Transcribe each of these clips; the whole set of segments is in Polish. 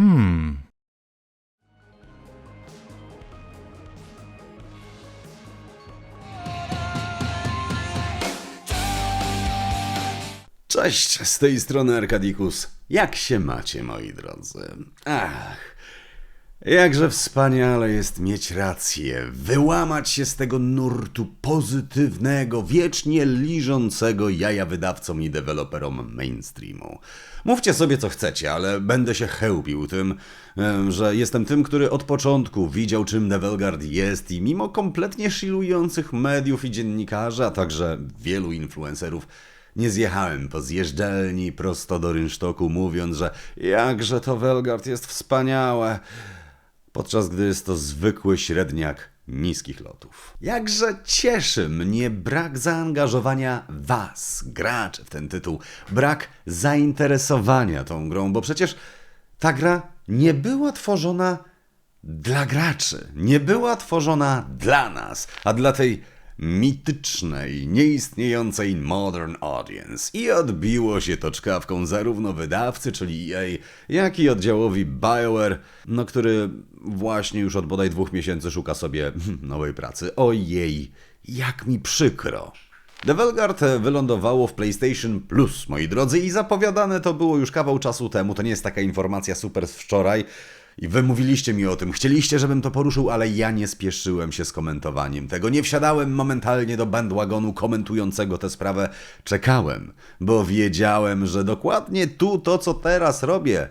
Hmm. Cześć, z tej strony Arkadikus. Jak się macie, moi drodzy? Ach, jakże wspaniale jest mieć rację, wyłamać się z tego nurtu pozytywnego, wiecznie liżącego jaja wydawcom i deweloperom mainstreamu. Mówcie sobie co chcecie, ale będę się chełpił tym, że jestem tym, który od początku widział czym Develgard jest i mimo kompletnie shilujących mediów i dziennikarzy, a także wielu influencerów, nie zjechałem po zjeżdżalni prosto do rynsztoku, mówiąc, że jakże to Welgard jest wspaniałe, podczas gdy jest to zwykły średniak niskich lotów. Jakże cieszy mnie brak zaangażowania was, graczy, w ten tytuł, brak zainteresowania tą grą, bo przecież ta gra nie była tworzona dla graczy, nie była tworzona dla nas, a dla tej mitycznej, nieistniejącej modern audience. I odbiło się to czkawką zarówno wydawcy, czyli EA, jak i oddziałowi BioWare, no który właśnie już od bodaj dwóch miesięcy szuka sobie nowej pracy. Ojej, jak mi przykro. Develgard wylądowało w PlayStation Plus, moi drodzy, i zapowiadane to było już kawał czasu temu. To nie jest taka informacja super z wczoraj. I wy mówiliście mi o tym, chcieliście, żebym to poruszył, ale ja nie spieszyłem się z komentowaniem tego. Nie wsiadałem momentalnie do bandwagonu komentującego tę sprawę. Czekałem, bo wiedziałem, że dokładnie tu to, co teraz robię,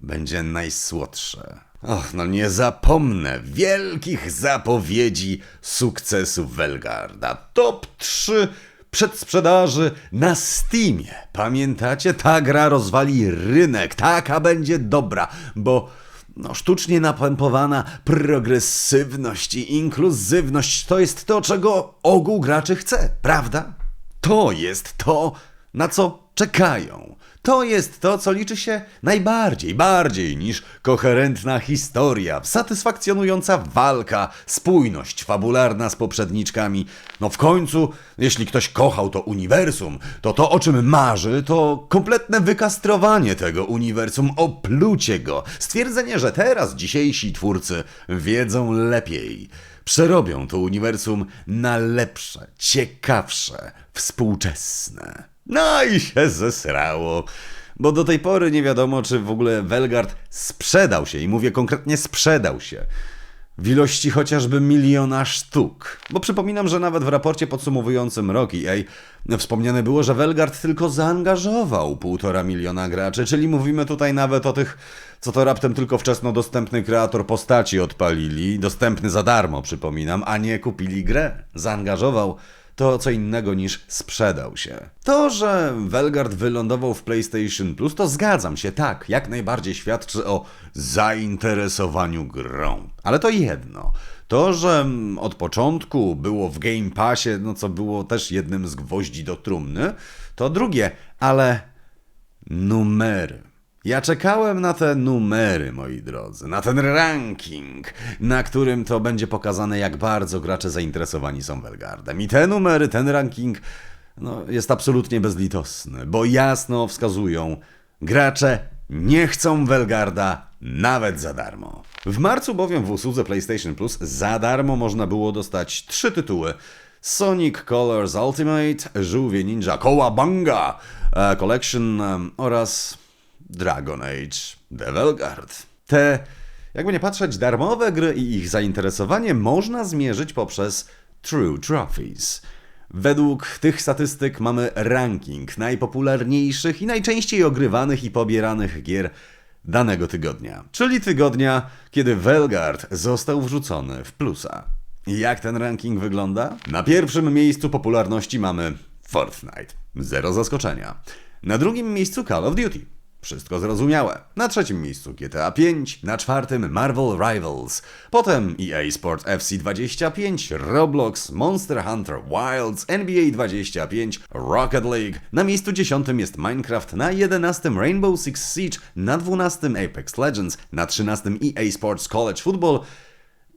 będzie najsłodsze. Och, no nie zapomnę wielkich zapowiedzi sukcesu Welgarda. Top 3 przedsprzedaży na Steamie. Pamiętacie? Ta gra rozwali rynek. Taka będzie dobra, bo no, sztucznie napompowana progresywność i inkluzywność to jest to, czego ogół graczy chce, prawda? To jest to, na co czekają. To jest to, co liczy się najbardziej, bardziej niż koherentna historia, satysfakcjonująca walka, spójność fabularna z poprzedniczkami. No w końcu, jeśli ktoś kochał to uniwersum, to to, o czym marzy, to kompletne wykastrowanie tego uniwersum, oplucie go, stwierdzenie, że teraz dzisiejsi twórcy wiedzą lepiej. Przerobią to uniwersum na lepsze, ciekawsze, współczesne. No i się zesrało. Bo do tej pory nie wiadomo, czy w ogóle Welgard sprzedał się, i mówię konkretnie sprzedał się, w ilości chociażby miliona sztuk. Bo przypominam, że nawet w raporcie podsumowującym rok EA wspomniane było, że Welgard tylko zaangażował półtora miliona graczy, czyli mówimy tutaj nawet o tych, co to raptem tylko wczesno dostępny kreator postaci odpalili, dostępny za darmo, przypominam, a nie kupili grę. Zaangażował to co innego niż sprzedał się. To, że Welgard wylądował w PlayStation Plus, to zgadzam się, tak, jak najbardziej świadczy o zainteresowaniu grą. Ale to jedno. To, że od początku było w Game Passie, no co było też jednym z gwoździ do trumny, to drugie, ale numery. Ja czekałem na te numery, moi drodzy, na ten ranking, na którym to będzie pokazane, jak bardzo gracze zainteresowani są Welgardem. I te numery, ten ranking no, jest absolutnie bezlitosny, bo jasno wskazują, gracze nie chcą Welgarda nawet za darmo. W marcu bowiem w usłudze PlayStation Plus za darmo można było dostać trzy tytuły. Sonic Colors Ultimate, Żółwie Ninja Kowabanga e, Collection oraz Dragon Age The Velgard. Te, jakby nie patrzeć, darmowe gry i ich zainteresowanie można zmierzyć poprzez True Trophies. Według tych statystyk mamy ranking najpopularniejszych i najczęściej ogrywanych i pobieranych gier danego tygodnia. Czyli tygodnia, kiedy Velgard został wrzucony w plusa. Jak ten ranking wygląda? Na pierwszym miejscu popularności mamy Fortnite. Zero zaskoczenia. Na drugim miejscu Call of Duty. Wszystko zrozumiałe. Na trzecim miejscu GTA 5, na czwartym Marvel Rivals, potem EA Sport FC 25, Roblox, Monster Hunter Wilds, NBA 25, Rocket League, na miejscu dziesiątym jest Minecraft, na jedenastym Rainbow Six Siege, na dwunastym Apex Legends, na trzynastym EA Sports College Football,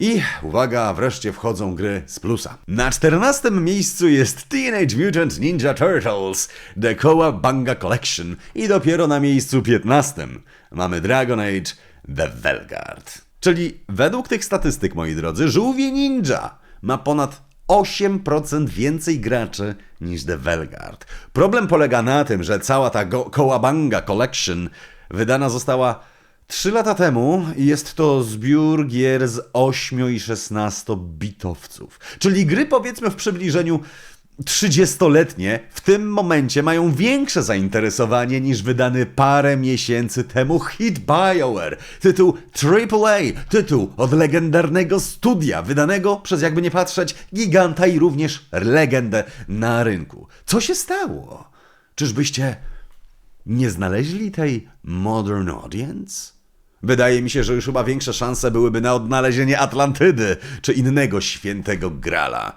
i uwaga, wreszcie wchodzą gry z plusa. Na 14 miejscu jest Teenage Mutant Ninja Turtles The Banga Collection i dopiero na miejscu 15 mamy Dragon Age The Velgard. Czyli według tych statystyk, moi drodzy, żółwie ninja ma ponad 8% więcej graczy niż The Velgard. Problem polega na tym, że cała ta Kołabanga Collection wydana została 3 lata temu jest to zbiór gier z 8 i 16 bitowców. Czyli gry powiedzmy w przybliżeniu 30-letnie w tym momencie mają większe zainteresowanie niż wydany parę miesięcy temu hit BioWare. Tytuł AAA, tytuł od legendarnego studia, wydanego przez jakby nie patrzeć giganta i również legendę na rynku. Co się stało? Czyżbyście nie znaleźli tej modern audience? Wydaje mi się, że już chyba większe szanse byłyby na odnalezienie Atlantydy czy innego świętego grala.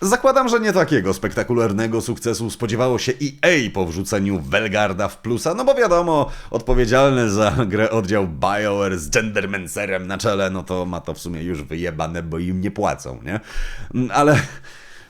Zakładam, że nie takiego spektakularnego sukcesu spodziewało się EA po wrzuceniu Velgarda w plusa, no bo wiadomo, odpowiedzialny za grę oddział BioWare z Gendermancerem na czele, no to ma to w sumie już wyjebane, bo im nie płacą, nie? Ale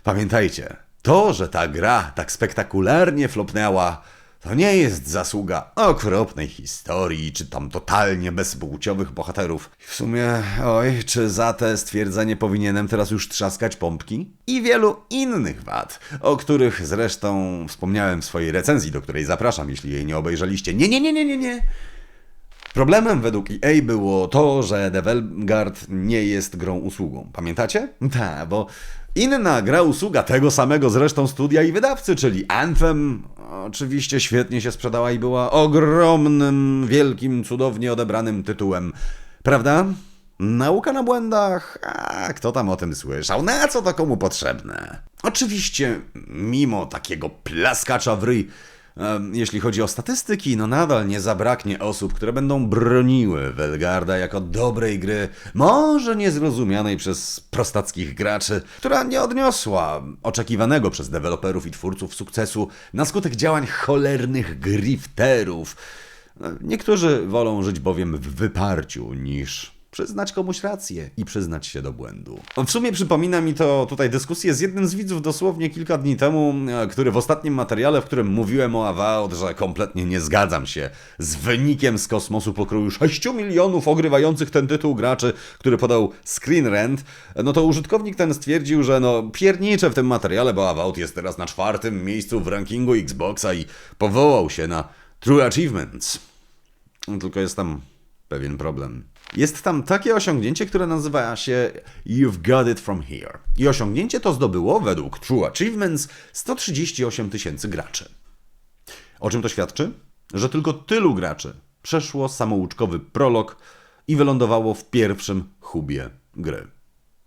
pamiętajcie, to, że ta gra tak spektakularnie flopnęła, to nie jest zasługa okropnej historii, czy tam totalnie bezpłciowych bohaterów. W sumie, oj, czy za te stwierdzenie powinienem teraz już trzaskać pompki? I wielu innych wad, o których zresztą wspomniałem w swojej recenzji, do której zapraszam, jeśli jej nie obejrzeliście. Nie, nie, nie, nie, nie, nie. Problemem według EA było to, że The Vanguard nie jest grą usługą. Pamiętacie? Tak, bo inna gra usługa tego samego zresztą studia i wydawcy, czyli Anthem, oczywiście świetnie się sprzedała i była ogromnym, wielkim, cudownie odebranym tytułem. Prawda? Nauka na błędach? A kto tam o tym słyszał? Na co to komu potrzebne? Oczywiście, mimo takiego plaskacza w ryj, jeśli chodzi o statystyki, no nadal nie zabraknie osób, które będą broniły Velgarda jako dobrej gry, może niezrozumianej przez prostackich graczy, która nie odniosła oczekiwanego przez deweloperów i twórców sukcesu na skutek działań cholernych grifterów. Niektórzy wolą żyć bowiem w wyparciu niż przyznać komuś rację i przyznać się do błędu. W sumie przypomina mi to tutaj dyskusję z jednym z widzów dosłownie kilka dni temu, e, który w ostatnim materiale, w którym mówiłem o Avowed, że kompletnie nie zgadzam się z wynikiem z kosmosu pokroju 6 milionów ogrywających ten tytuł graczy, który podał Screen Rant, no to użytkownik ten stwierdził, że no piernicze w tym materiale, bo Avowed jest teraz na czwartym miejscu w rankingu Xboxa i powołał się na True Achievements. Tylko jest tam pewien problem. Jest tam takie osiągnięcie, które nazywa się You've Got It From Here. I osiągnięcie to zdobyło, według True Achievements, 138 tysięcy graczy. O czym to świadczy? Że tylko tylu graczy przeszło samouczkowy prolog i wylądowało w pierwszym hubie gry.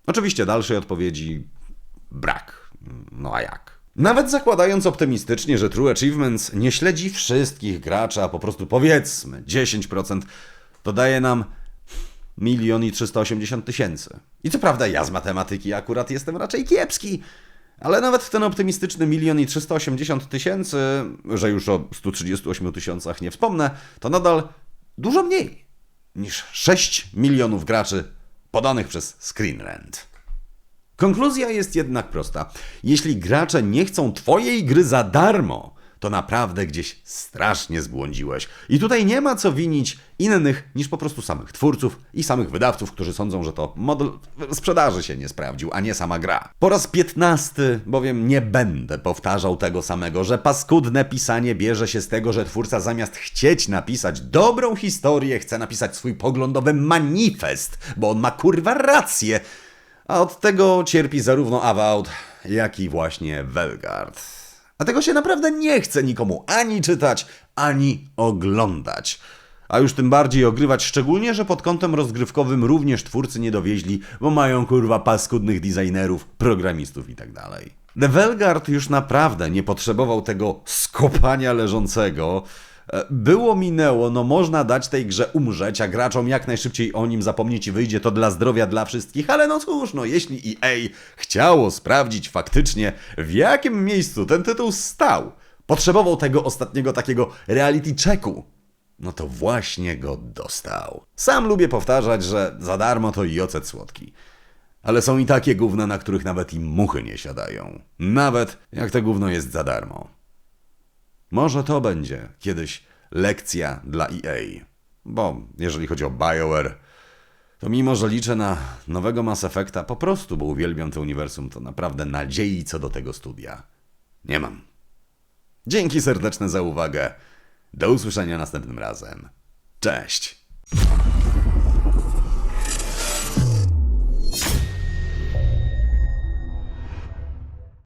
Oczywiście dalszej odpowiedzi brak. No a jak? Nawet zakładając optymistycznie, że True Achievements nie śledzi wszystkich graczy, a po prostu powiedzmy 10%, to daje nam milion i 380 tysięcy. I co prawda ja z matematyki akurat jestem raczej kiepski, ale nawet ten optymistyczny milion i 380 tysięcy, że już o 138 tysiącach nie wspomnę, to nadal dużo mniej niż 6 milionów graczy podanych przez Screen Rant. Konkluzja jest jednak prosta. Jeśli gracze nie chcą twojej gry za darmo, to naprawdę gdzieś strasznie zbłądziłeś. I tutaj nie ma co winić innych niż po prostu samych twórców i samych wydawców, którzy sądzą, że to model sprzedaży się nie sprawdził, a nie sama gra. Po raz piętnasty bowiem nie będę powtarzał tego samego, że paskudne pisanie bierze się z tego, że twórca zamiast chcieć napisać dobrą historię, chce napisać swój poglądowy manifest, bo on ma kurwa rację. A od tego cierpi zarówno Avowed, jak i właśnie Velgard. A tego się naprawdę nie chce nikomu ani czytać, ani oglądać. A już tym bardziej ogrywać, szczególnie, że pod kątem rozgrywkowym również twórcy nie dowieźli, bo mają kurwa paskudnych designerów, programistów itd. The Velgard już naprawdę nie potrzebował tego skopania leżącego, Było minęło, no można dać tej grze umrzeć, a graczom jak najszybciej o nim zapomnieć i wyjdzie to dla zdrowia dla wszystkich, ale no cóż, no jeśli EA chciało sprawdzić faktycznie w jakim miejscu ten tytuł stał, potrzebował tego ostatniego takiego reality checku, no to właśnie go dostał. Sam lubię powtarzać, że za darmo to i ocet słodki. Ale są i takie gówna, na których nawet i muchy nie siadają. Nawet jak to gówno jest za darmo. Może to będzie kiedyś lekcja dla EA. Bo jeżeli chodzi o BioWare, to mimo, że liczę na nowego Mass Effecta, po prostu, bo uwielbiam to uniwersum, to naprawdę nadziei co do tego studia nie mam. Dzięki serdeczne za uwagę. Do usłyszenia następnym razem. Cześć!